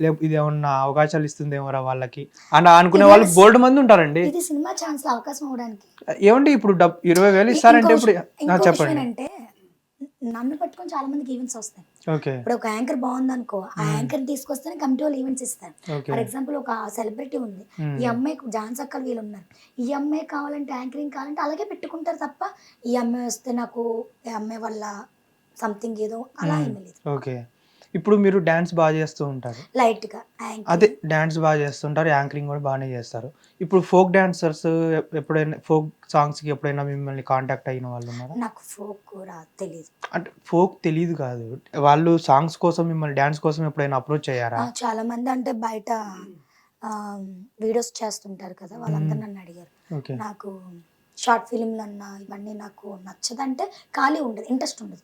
లేక ఇది ఏమన్నా అవకాశాలు ఇస్తుందేమోరా వాళ్ళకి? అని అనుకునే వాళ్ళు బోల్డ్ మంది ఉంటారండి. ఇది సినిమా ఛాన్స్ అవకాశం అవడానికి ఏమండి ఇప్పుడు డబ్ ఇరవై వేలు ఇస్తారంటే ఇప్పుడు చెప్పండి. అంటే నన్ను పట్టుకొని చాలా మందికి ఈవెంట్స్ వస్తాయి. ఓకే. ఇప్పుడు ఒక యాంకర్ బాగుంది అనుకో ఆ యాంకర్ తీసుకొస్తేనే కమిటీ వాళ్ళు ఈవెంట్స్ ఇస్తారు. ఫర్ ఎగ్జాంపుల్ ఒక సెలబ్రిటీ ఉంది. ఈ అమ్మాయికి ఝాన్స్ అక్కలు వీళ్ళు ఉన్నారు. ఈ అమ్మాయి కావాలంటే యాంకరింగ్ కావాలంటే అలాగే పెట్టుకుంటారు తప్ప ఈ అమ్మాయి వస్తే నాకు ఈ అమ్మాయి వల్ల సంథింగ్ ఏదో అలా ఏమీ లేదు. ఓకే. ఇప్పుడు మీరు డాన్స్ బాగా చేస్తూ ఉంటారు. లైట్గా యాంకర్ అదే డాన్స్ బాగా చేస్తుంటారు యాంకరింగ్ కూడా బాగానే చేస్తారు. ఇప్పుడు ఫోక్ డాన్సర్స్ ఎప్పుడైనా ఫోక్ సాంగ్స్కి ఎప్పుడైనా మిమ్మల్ని కాంటాక్ట్ అయిన వాళ్ళు ఉన్నారా? నాకు ఫోక్ కూడా తెలియదు అంటే ఫోక్ తెలియదు కాదు. వాళ్ళు సాంగ్స్ కోసం మిమ్మల్ని డాన్స్ కోసం ఎప్పుడైనా అప్రోచ్ అయ్యారా? చాలా మంది అంటే బయట వీడియోస్ చేస్తుంటారు కదా వాళ్ళందరూ నన్ను అడిగారు. ఓకే. నాకు షార్ట్ ఫిలింలు అన్నా ఇవన్నీ నాకు నచ్చదంటే ఖాళీ ఉండదు ఇంట్రెస్ట్ ఉండదు.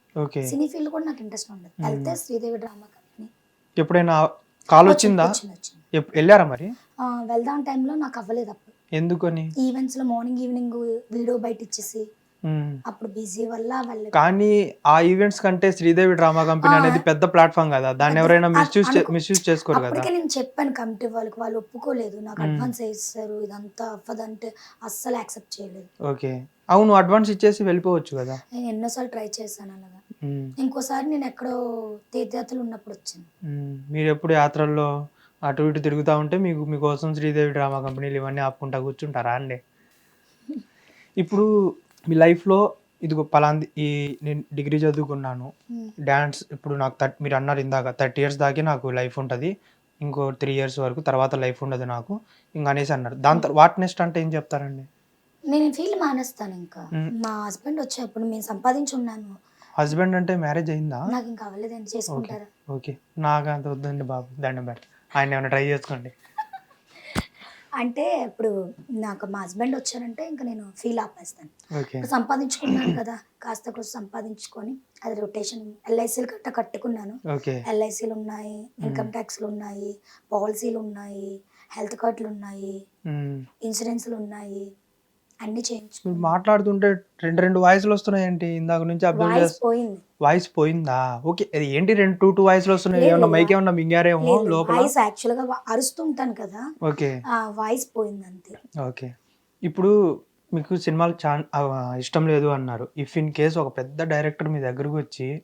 సినీ ఫీల్డ్ కూడా నాకు ఇంట్రెస్ట్ ఉండదు. వెళ్తే శ్రీదేవి డ్రామా కంపెనీ. ఎప్పుడైనా కాల్ వచ్చిందా? వెళ్ళారా మరి? వెళ్దాం టైంలో నాకు అవ్వలేదు అప్పుడు. ఎందుకని? ఈవెంట్స్లో మార్నింగ్ ఈవినింగ్ వీడియో బయట ఇచ్చేసి. అప్పుడు బిజీ వల్ల వెళ్ళలేదు కానీ ఆ ఈవెంట్స్ కంటే శ్రీదేవి డ్రామా కంపెనీ. అనేది పెద్ద ప్లాట్ఫామ్ కదా. దాన్ని ఎవరైనా మిస్యూజ్ మిస్యూజ్ చేసుకోరు కదా. అప్పటికే నేను చెప్పాను కమిటీ వాళ్ళకి వాళ్ళు ఒప్పుకోలేదు. నాకు. అడ్వాన్స్ వేస్తారు ఇదంతా అవ్వదంటే అస్సలు యాక్సెప్ట్ చేయలేదు. ఓకే. అవును అడ్వాన్స్ ఇచ్చేసి వెళ్ళిపోవచ్చు కదా. నేను ఎన్నోసార్లు ట్రై చేశాను అలాగా. ఇంకోసారి నేను ఎక్కడో తీర్థయాత్రలు ఉన్నప్పుడు వచ్చింది. మీరు ఎప్పుడు యాత్రల్లో అటు ఇటు తిరుగుతూ ఉంటే మీకు మీకోసం శ్రీదేవి డ్రామా కంపెనీలు ఇవన్నీ ఆపుకుంటా కూర్చుంటారా అండి? ఇప్పుడు మీ లైఫ్లో ఇదిగో పలాంది ఈ నేను డిగ్రీ చదువుకున్నాను. డ్యాన్స్ ఇప్పుడు నాకు థర్ట్ మీరు అన్నారు ఇందాక థర్టీ ఇయర్స్ దాకే నాకు లైఫ్ ఉంటుంది. ఇంకో త్రీ ఇయర్స్ వరకు తర్వాత లైఫ్ ఉండదు నాకు. ఇంకా అనేసి అన్నారు. దాని తర్వాత వాట్ నెక్స్ట్ అంటే ఏం చెప్తారండి? నేను ఫీల్డ్ మానేస్తాను ఇంకా. మా హస్బెండ్ వచ్చేప్పుడు మేము సంపాదించున్నాను హస్బెండ్ అంటే మ్యారేజ్ అయిందా? నాకు ఇంకా అవ్వలేదని చేసుకుంటారా. ఓకే. నాకు అంత వద్దండి బాబు. దండం పెట్ట ఆయన ఏమైనా ట్రై చేసుకోండి. అంటే ఇప్పుడు నాకు మా హస్బెండ్ వచ్చారంటే ఇంకా నేను ఫీల్ ఆపేస్తాను. ఇప్పుడు సంపాదించుకున్నాను కదా కాస్త కొంచెం సంపాదించుకొని అది రొటేషన్ ఎల్ఐసీలు కట్ట కట్టుకున్నాను. ఎల్ఐసీలు ఉన్నాయి ఇన్కమ్ ట్యాక్స్లు ఉన్నాయి పాలసీలు ఉన్నాయి హెల్త్ కార్డులు ఉన్నాయి. ఇన్సూరెన్స్లు ఉన్నాయి అన్ని చేయించు మీరు మాట్లాడుతుంటే రెండు రెండు వాయిస్లు వస్తున్నాయేంటి? ఇందాక నుంచి అబ్జర్వ్ వాయిస్ చేస్తా పోయింది. వాయిస్ పోయిందా? ఓకే అది ఏంటి రెండు టూ టూ వాయిస్లు వస్తున్నాయి? ఏమన్నా మైక్ ఏమన్నా మింగారేమో లోపల? వాయిస్ యాక్చువల్గా వా- అరుస్తుంటాను కదా. ఓకే. ఆ వాయిస్ పోయింది అంతే ఓకే. ఇప్పుడు మీకు సినిమాలు చా ఆ, ఇష్టం లేదు అన్నారు. ఇఫ్ ఇన్ కేస్ ఒక పెద్ద డైరెక్టర్ మీ దగ్గరకు వచ్చి.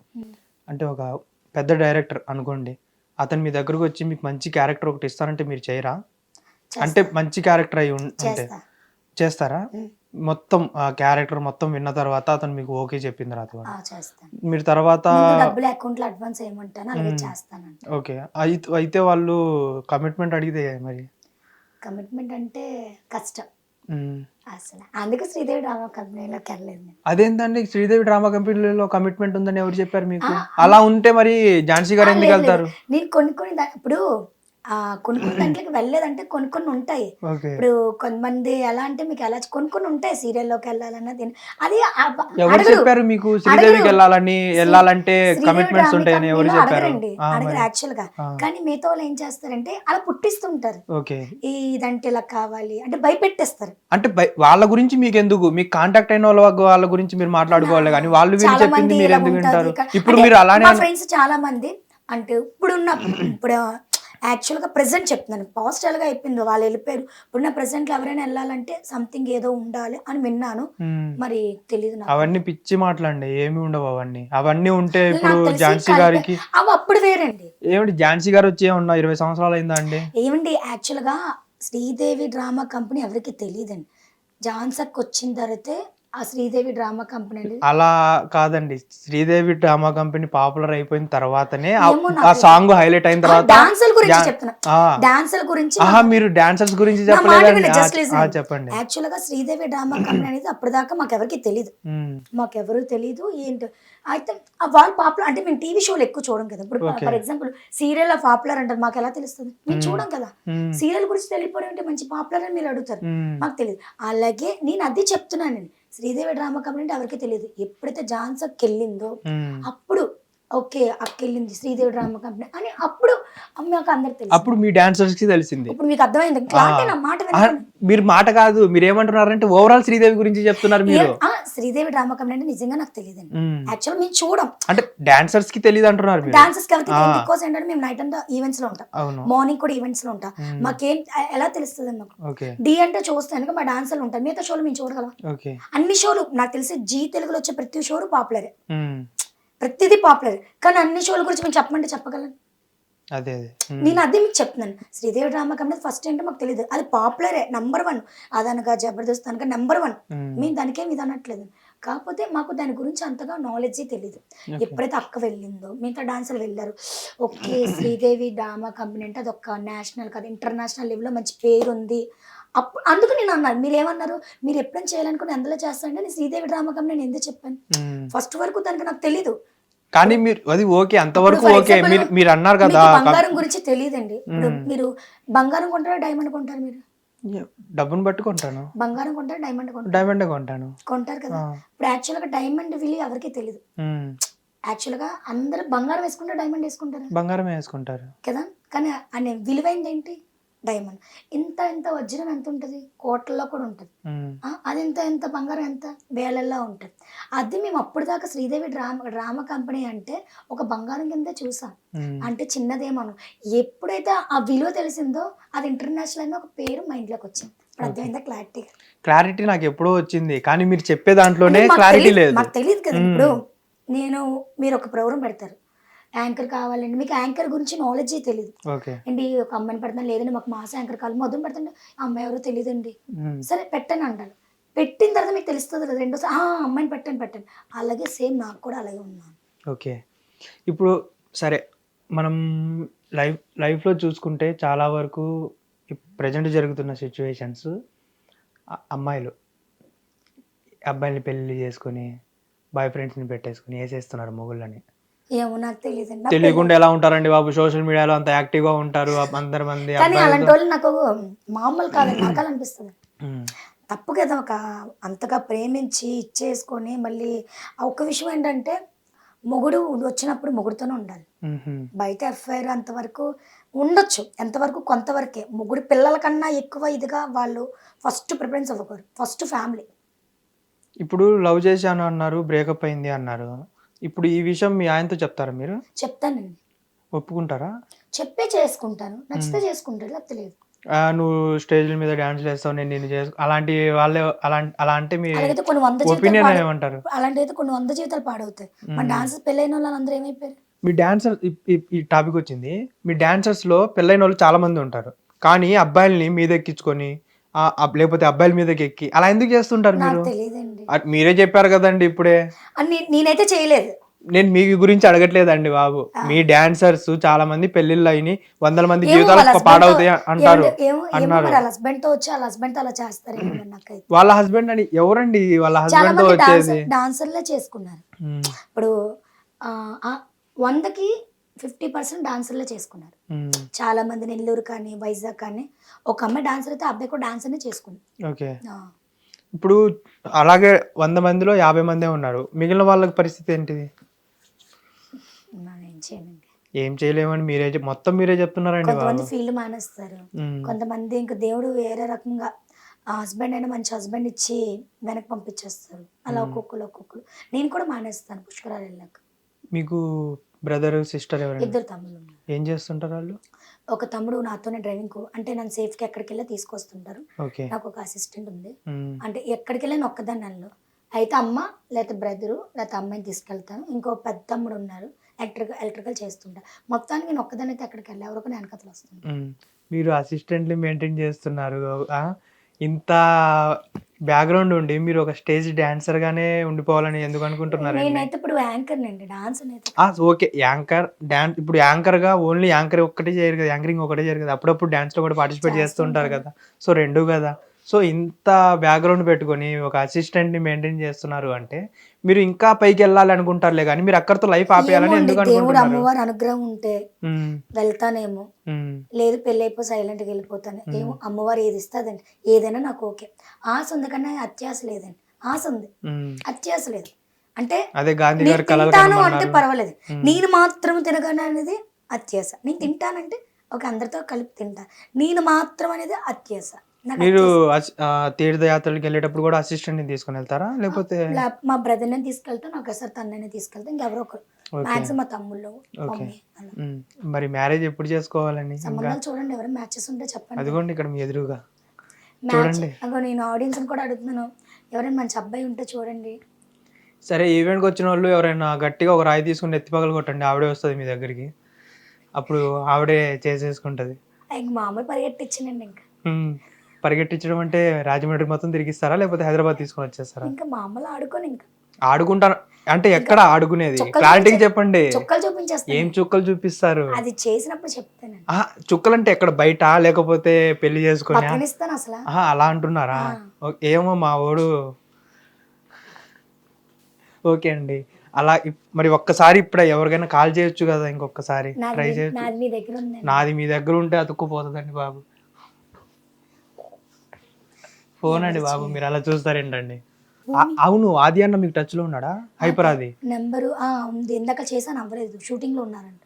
అంటే ఒక పెద్ద డైరెక్టర్ అనుకోండి అతను మీ దగ్గరకు వచ్చి మీకు మంచి క్యారెక్టర్ ఒకటి ఇస్తారంటే మీరు చేయరా? చేస్తా. అంటే మంచి క్యారెక్టర్ అయి ఉం- ఉంటే చేస్తా. చేస్తారా. మొత్తం ఆ క్యారెక్టర్ మొత్తం విన్న తర్వాత అతను మీకు ఓకే చెప్పిన తర్వాత ఆ, చేస్తాను. మీరు తర్వాత ముందు డబ్బులు అకౌంట్లో అడ్వాన్స్ ఏమంటాను అలాగే చేస్తానంట ఓకే. అయితే అయితే వాళ్ళు కమిట్మెంట్ అడిగితే మరి? కమిట్మెంట్ అంటే కష్టం. మ్మ్. అసలు. అందుకే శ్రీదేవి డ్రామా కంపెనీలోకి వెళ్ళలేదు నేను. అదేంటండి శ్రీదేవి డ్రామా కంపెనీలో కమిట్మెంట్ ఉందని ఎవరు చెప్పారు మీకు? ఆ, అలా ఉంటే మరి ఝాన్సీ గారు ఆ, ఎందుకు లేదు, వెళ్తారు? లేదు. నేను కొన్ని కొన్ని దా- ఇప్పుడు కొన్ని కొన్ని దాంట్లోకి వెళ్ళలేదంటే కొన్ని కొన్ని ఉంటాయి. ఇప్పుడు కొంతమంది ఎలా అంటే మీకు ఎలా కొన్ని కొన్ని ఉంటాయి సీరియల్లోకి వెళ్ళాలన్నా దీని అది ఎవరు. చెప్పారు మీకు శ్రీదేవికి. వెళ్ళాలని వెళ్ళాలంటే కమిట్మెంట్స్ ఉంటాయని ఎవరు చెప్పారు? అడగరు. యాక్చువల్గా. కానీ మిగతా వాళ్ళు ఏం చేస్తారంటే అలా పుట్టిస్తుంటారు. ఈ ఇదంటే ఇలా కావాలి అంటే భయపెట్టేస్తారు. అంటే వాళ్ళ గురించి మీకు ఎందుకు మీకు కాంటాక్ట్ అయిన వాళ్ళ వాళ్ళ గురించి మీరు మాట్లాడుకోవాలి కానీ వాళ్ళు వీళ్ళు చాలా చెప్పింది మంది మీరు ఎందుకు వింటారు. ఇప్పుడు మీరు అలానే ఫ్రెండ్స్ చాలా మంది అంటే ఇప్పుడున్న ఇప్పుడు యాక్చువల్గా ప్రెసెంట్ చెప్తున్నాను. పాజిటివ్గా అయిపోయింది వాళ్ళు వెళ్ళిపోయారు. ఇప్పుడున్న ప్రెసెంట్లో ఎవరైనా వెళ్ళాలంటే సంథింగ్ ఏదో ఉండాలి అని విన్నాను. మరి తెలియదు అవన్నీ పిచ్చి మాటలండి ఏమి ఉండవు అవన్నీ. అవన్నీ ఉంటే ఇప్పుడు ఝాన్సీ గారికి అవి అప్పుడు వేరండి. ఏమిటి ఝాన్సీ గారు వచ్చి ఏమన్నా ఇరవై సంవత్సరాలు అయిందా అండి? ఏమండి యాక్చువల్గా శ్రీదేవి డ్రామా కంపెనీ ఎవరికి తెలియదండి జాన్సక్ వచ్చిన తర్వాతే ఆ శ్రీదేవి డ్రామా కంపెనీ అనేది అలా కాదండి. శ్రీదేవి డ్రామా కంపెనీ పాపులర్ అయిపోయిన తర్వాతనే ఆ- సాంగ్ హైలైట్ అయిన తర్వాత డాన్సుల గురించి చెప్తున్నా. ఆ. డాన్సుల గురించి మీరు డాన్సర్స్ గురించి చెప్పండి. యాక్చువల్గా శ్రీదేవి డ్రామా కంపెనీ అనేది అప్పటిదాకా మాకు ఎవరికి తెలియదు మాకెవరు తెలియదు ఏంటి? అయితే ఆ వాళ్ళు పాపులర్ అంటే మేము టీవీ షోలు ఎక్కువ చూడం కదా. ఇప్పుడు. ఫర్ ఎగ్జాంపుల్ సీరియల్ పాపులర్ అంటారు మాకు ఎలా తెలుస్తుంది? మేము. చూడం కదా. సీరియల్ గురించి తెలియపోవడం అంటే మంచి పాపులర్ అని మీరు అడుగుతారు. మాకు తెలియదు అలాగే నేను అది చెప్తున్నాను నేను. శ్రీదేవి డ్రామా కంపెనీ అంటే ఎవరికి తెలియదు ఎప్పుడైతే జాన్సక్ వెళ్ళిందో. అప్పుడు ఓకే అక్క వెళ్ళింది శ్రీదేవి డ్రామా కంపెనీ అని అప్పుడు మాకు అందరికి తెలుసు అప్పుడు మీ డాన్సర్స్కి తెలిసింది. ఇప్పుడు మీకు అర్థమైంది. క్లారిటీ నా మాట వినండి మీరు మాట కాదు మీరు ఏమంటున్నారంటే ఓవరాల్ శ్రీదేవి గురించి చెప్తున్నారు మీరు. ఏ- ఆ, శ్రీదేవి డ్రామా కంపెనీ అంటే నిజంగా నాకు తెలియదండి. మ్మ్. యాక్చువల్ మేము చూడం. అంటే డాన్సర్స్కి తెలియదు అంటున్నారు మీరు. డాన్సెస్ కాబట్టి ఆ. బికాస్ ఏంటంటే మేము నైట్ అంతా ఈవెంట్స్లో ఉంటాం. అవును. మార్నింగ్ కూడా ఈవెంట్స్లో ఉంటాం. మ్మ్. మాకేం ఎలా తెలుస్తుంది మాకు ఓకే. డి అంటే చూస్తే కనుక మా డాన్సర్లు ఉంటారు. మిగతా షోలు మేము చూడగలం. ఓకే. అన్ని షోలు నాకు తెలిసి జీ తెలుగులో వచ్చే ప్రతి షోలు పాపులరే మ్మ్. ప్రతిదీ పాపులర్. కానీ అన్ని షోల గురించి మేము చెప్పమంటే చెప్పగలను. అదే. నేను అదే మీకు చెప్తున్నాను. శ్రీదేవి డ్రామా కంపెనీ ఫస్ట్ ఏంటో మాకు తెలియదు అది పాపులరే నంబర్ వన్ అదనగా జబర్దస్త్ అనగా నెంబర్ వన్ మ్మ్. దానికేం ఇది అనట్లేదు కాకపోతే మాకు దాని గురించి అంతగా నాలెడ్జ్ తెలియదు. ఎప్పుడైతే అక్క వెళ్ళిందో మిగతా డాన్సర్లు వెళ్ళారు. ఓకే శ్రీదేవి డ్రామా కంపెనీ అంటే అది ఒక నేషనల్ కాదు ఇంటర్నేషనల్ లెవెల్లో మంచి పేరు ఉంది. అప్పుడు అందుకు నేను అన్నాను. మీరు ఏమన్నారు మీరు ఎప్పుడైనా చేయాలనుకుని ఎందులో చేస్తానంటే నేను శ్రీదేవి డ్రామా కంపెనీ నేను ఎందుకు చెప్పాను. ఫస్ట్ వరకు దానికి నాకు తెలీదు. కానీ మీరు అది ఓకే అంతవరకు ఓకే. మీరు మీరు అన్నారు కదా బంగారం గురించి తెలియదండి. మీరు బంగారం కొంటారా డైమండ్ కొంటారు మీరు? డబ్బును పట్టుకుంటాను బంగారం కొంటారా డైమండ్ కొంటారు? డైమండ్ కొంటాను. కొంటారు కదా. ఇప్పుడు యాక్చువల్గా డైమండ్ విలువ ఎవరికి తెలియదు మ్మ్. యాక్చువల్గా అందరూ బంగారం వేసుకుంటారు డైమండ్ వేసుకుంటారు? బంగారం వేసుకుంటారు. కదా? కానీ అనే విలువైంది ఏంటి? డైమండ్ ఇంత ఇంత వజ్రం ఎంత ఉంటుంది? కోట్లలో కూడా ఉంటుంది. అది ఎంత ఎంత బంగారం ఎంత? వేలల్లో ఉంటుంది. అది మేము అప్పుడు దాకా శ్రీదేవి డ్రామా డ్రామా కంపెనీ అంటే ఒక బంగారం కింద చూసాం. అంటే చిన్నదేమను ఎప్పుడైతే ఆ విలువ తెలిసిందో అది ఇంటర్నేషనల్ అని ఒక పేరు మైండ్లోకి వచ్చింది. క్లారిటీ క్లారిటీ నాకు ఎప్పుడో వచ్చింది. కానీ మీరు చెప్పే దాంట్లోనే క్లారిటీ లేదు. మాకు తెలియదు కదా. ఇప్పుడు. నేను మీరు ఒక ప్రోగ్రామ్ పెడతారు. యాంకర్ కావాలండి. మీకు యాంకర్ గురించి నాలెడ్జ్ తెలియదు ఓకే. అండి ఒక అమ్మాయిని పెడతాను లేదండి మాకు మాస యాంకర్ కావాలి మొదలు పెడతాండి ఆ అమ్మాయి ఎవరో తెలియదండి. సరే పెట్టాను అంటాను పెట్టిన తర్వాత మీకు తెలుస్తుంది కదా రెండోసారి ఆ అమ్మాయిని పెట్టాను పెట్టాను. అలాగే సేమ్ నాకు కూడా అలాగే ఉన్నాను. ఓకే. ఇప్పుడు సరే మనం లైఫ్ లైఫ్లో చూసుకుంటే చాలా వరకు ప్రజెంట్ జరుగుతున్న సిచ్యువేషన్స్ అమ్మాయిలు అబ్బాయిని పెళ్ళి చేసుకొని బాయ్ ఫ్రెండ్స్ని పెట్టేసుకొని వేసేస్తున్నారు మొగుళ్ళని. ఏమో నాకు తెలియదండి తెలియకుండా ఎలా ఉంటారండి బాబు? సోషల్ మీడియాలో అంత యాక్టివ్గా ఉంటారు అందరి మంది కానీ అలాంటి వాళ్ళు నాకు మామూలు కాదు నాకు అనిపిస్తుంది. తప్పు కదా ఒక అంతగా ప్రేమించి ఇచ్చేసుకొని మళ్ళీ ఆ ఒక్క విషయం ఏంటంటే మొగుడు వచ్చినప్పుడు మొగుడుతోనే ఉండాలి. బయట ఎఫ్ఐఆర్ అంతవరకు ఉండొచ్చు. ఎంతవరకు కొంతవరకే. ముగ్గురు పిల్లల కన్నా ఎక్కువ ఇదిగా వాళ్ళు ఫస్ట్ ప్రిఫరెన్స్ ఇవ్వకూడదు. First family. ఇప్పుడు లవ్ చేశాను అన్నారు బ్రేకప్ అయింది అన్నారు. ఇప్పుడు ఈ విషయం మీ ఆయనతో చెప్తారా మీరు? చెప్తానండి. ఒప్పుకుంటారా? చెప్పే చేసుకుంటాను. నచ్చితే చేసుకుంటాడు లేకపోతే లేదు. నువ్వు స్టేజ్ల మీద డాన్స్ చేస్తావు నేను నిన్ను చేసు అలాంటి వాళ్ళే అలా అలా అంటే మీ అలాగైతే కొన్ని వంద ఒపీనియన్. ఏమంటారు? అలాంటి అయితే కొన్ని వంద జీవితాలు పాడవుతాయి. మన డాన్సెస్ పెళ్ళైన వాళ్ళు అందరూ ఏమైపోయారు? మీ డాన్సర్ ఈ టాపిక్ వచ్చింది. మీ డాన్సర్స్లో పెళ్ళైన వాళ్ళు చాలా మంది ఉంటారు. కానీ అబ్బాయిల్ని మీద ఎక్కించుకొని ఆ, అబ్- లేకపోతే అబ్బాయిల మీదకి ఎక్కి అలా ఎందుకు చేస్తుంటారు నాకు మీరు తెలియదండి. మీరే చెప్పారు కదండి ఇప్పుడే. నేనైతే చేయలేదు. నేను మీ గురించి అడగట్లేదండి బాబు. మీ డాన్సర్స్ చాలా మంది పెళ్ళిళ్ళు అయినాయి. వందల మంది జీవితాలు పాడవుతాయి అంటారు. అన్నారు. హస్బెండ్తో వచ్చి వాళ్ళ హస్బెండ్ అలా నాకైతే. వాళ్ళ హస్బెండ్ అని ఎవరండి వాళ్ళ హస్బెండ్తో మంది వచ్చేది? డాన్సర్లే చేసుకున్నారు. ఇప్పుడు వందకి ఫిఫ్టీ పర్సెంట్ డాన్సర్లే చేసుకున్నారు. చాలా మంది నెల్లూరు కానీ వైజాగ్ కానీ. ఒక అమ్మాయి డాన్సర్ అయితే అబ్బాయి కూడా డాన్సర్నే చేసుకుంది. ఓకే. ఇప్పుడు అలాగే వంద మందిలో యాభై మందే ఉన్నారు. మిగిలిన వాళ్ళకి పరిస్థితి ఏంటిది? ఏం చేయలేమని మీరే మొత్తం మీరే చెప్తున్నారండి కొంతమంది ఫీల్డ్ మానేస్తారు. కొంతమంది ఇంకా దేవుడు వేరే రకంగా హస్బెండ్ అయినా మంచి హస్బెండ్ ఇచ్చి వెనక్కి పంపించేస్తారు. అలా ఒక్కొక్కరు ఒక్కొక్కరు. నేను కూడా మానేస్తాను పుష్కరాలు వెళ్ళాక. మీకు బ్రదర్ సిస్టర్ ఎవరైనా ఇద్దరు తమ్ముళ్ళు ఏం చేస్తుంటారు వాళ్ళు? ఒక తమ్ముడు నాతోనే డ్రైవింగ్ అంటే నన్ను సేఫ్కి ఎక్కడికి వెళ్ళి తీసుకొస్తుంటారు. నాకు ఒక అసిస్టెంట్ ఉంది. అంటే ఎక్కడికి వెళ్ళిన ఒక్కదాన్ని నన్ను. అయితే అమ్మ లేకపోతే బ్రదరు లేకపోతే అమ్మాయిని తీసుకెళ్తాను. ఇంకో పెద్ద తమ్ముడు ఉన్నారు ఎలక్ట్రికల్ ఎలక్ట్రికల్ చేస్తుంటా. మొత్తానికి నేను ఒక్కదాన్ని అయితే ఎక్కడికి వెళ్ళి ఎవరికో నేను కథలు వస్తుంది. మీరు అసిస్టెంట్లీ మెయింటైన్ చేస్తున్నారు? ఇంత బ్యాక్గ్రౌండ్ ఉండి మీరు ఒక స్టేజ్ డాన్సర్ గానే ఉండిపోవాలని ఎందుకు అనుకుంటున్నారండి నేనైతే ఇప్పుడు యాంకర్ నండి డాన్స్ ఓకే. యాంకర్ డాన్స్ ఇప్పుడు యాంకర్గా ఓన్లీ యాంకర్ ఒక్కటే చేయరు కదా యాంకరింగ్ ఒకటే చేయరు కదా అప్పుడప్పుడు డాన్స్లో కూడా పార్టిసిపేట్ చేస్తుంటారు కదా. సో రెండు కదా. సో ఇంత బ్యాక్గ్రౌండ్ పెట్టుకొని ఒక అసిస్టెంట్ని మెయింటైన్ చేస్తున్నారు అంటే మీరు ఇంకా పైకి వెళ్ళాలి అనుకుంటారులే కానీ మీరు అక్కడితో లైఫ్ ఆపేయాలని ఎందుకు దేవుడు అమ్మవారి అనుగ్రహం ఉంటే వెళ్తానేమో. లేదు పెళ్ళి అయిపో సైలెంట్గా వెళ్ళిపోతాను. ఏమో అమ్మవారు ఏది ఇస్తుందండి? ఏదైనా నాకు ఓకే. ఆశ ఉంది కన్నా అత్యాశ లేదండి. ఆశ ఉంది. ఉమ్. అత్యాశ లేదు. అంటే అదే గాంధీ గారు తింటాను అంటే పర్వాలేదు. నేను మాత్రం తినగలను అనేది అత్యాశ. నేను తింటానంటే ఒక అందరితో కలిపి తింటా. నేను మాత్రం అనేది అత్యాశ. నాకు మీరు తీర్థయాత్రలకు వెళ్ళేటప్పుడు కూడా ని తీసుకొని వెళ్తారా? లేకపోతే మా బ్రదర్ని తీసుకెళ్తాను ఒకసారి తన్నని తీసుకెళ్తాను ఇంకెవరో ఒకరు. మ్యాక్సిమం మా తమ్ముళ్ళు మరి మ్యారేజ్ ఎప్పుడు చేసుకోవాలని సంబంధాలు చూడండి ఎవరు మ్యాచెస్ ఉంటే చెప్పండి. అదిగోండి ఇక్కడ మీ ఎదురుగా. చూడండి. అగో నేను ఆడియన్స్ కూడా అడుగుతున్నాను. ఎవరైనా మంచి అబ్బాయి ఉంటే చూడండి. సరే ఈవెంట్కి వచ్చిన వాళ్ళు ఎవరైనా గట్టిగా ఒక రాయి తీసుకుని ఎత్తి పగలు కొట్టండి ఆవిడే వస్తుంది మీ దగ్గరికి. అప్పుడు ఆవిడే చేసేసుకుంటది. ఇంక మామూలు పరిగెట్టించానండి ఇంకా. పరిగెట్టించడం అంటే రాజమండ్రి మొత్తం తిరిగిస్తారా? లేకపోతే హైదరాబాద్ తీసుకొని వచ్చేస్తారా? ఇంకా మామూలు ఆడుకొని ఇంకా. ఆడుకుంటాను. అంటే ఎక్కడ ఆడుకునేది? చూపించే- చెప్పండి. చుక్కలు ఏం చుక్కలు చూపిస్తారు? అది చేసినప్పుడు చెప్తాను. చుక్కలు అంటే ఎక్కడ బయట? లేకపోతే పెళ్ళి చేసుకుని అసలు. అలా అంటున్నారా? ఏమో మా వాడు. ఓకే అండి. అలా మరి ఒక్కసారి ఇప్పుడు ఎవరికైనా కాల్ చేయొచ్చు కదా ఇంకొకసారి ట్రై చేయొచ్చు. నాది మీ దగ్గర ఉంది నాది మీ దగ్గర ఉంటే అతుక్కుపోతుందండి బాబు. ఫోన్ అండి బాబు మీరు అలా చూస్తారేంటండి. అవును ఆది అన్న మీకు టచ్లో ఉన్నాడా? హైపర్ ఆది. నెంబరు ఆ, ఉంది. ఇందాక చేశాను అవ్వలేదు. షూటింగ్లో ఉన్నారంట.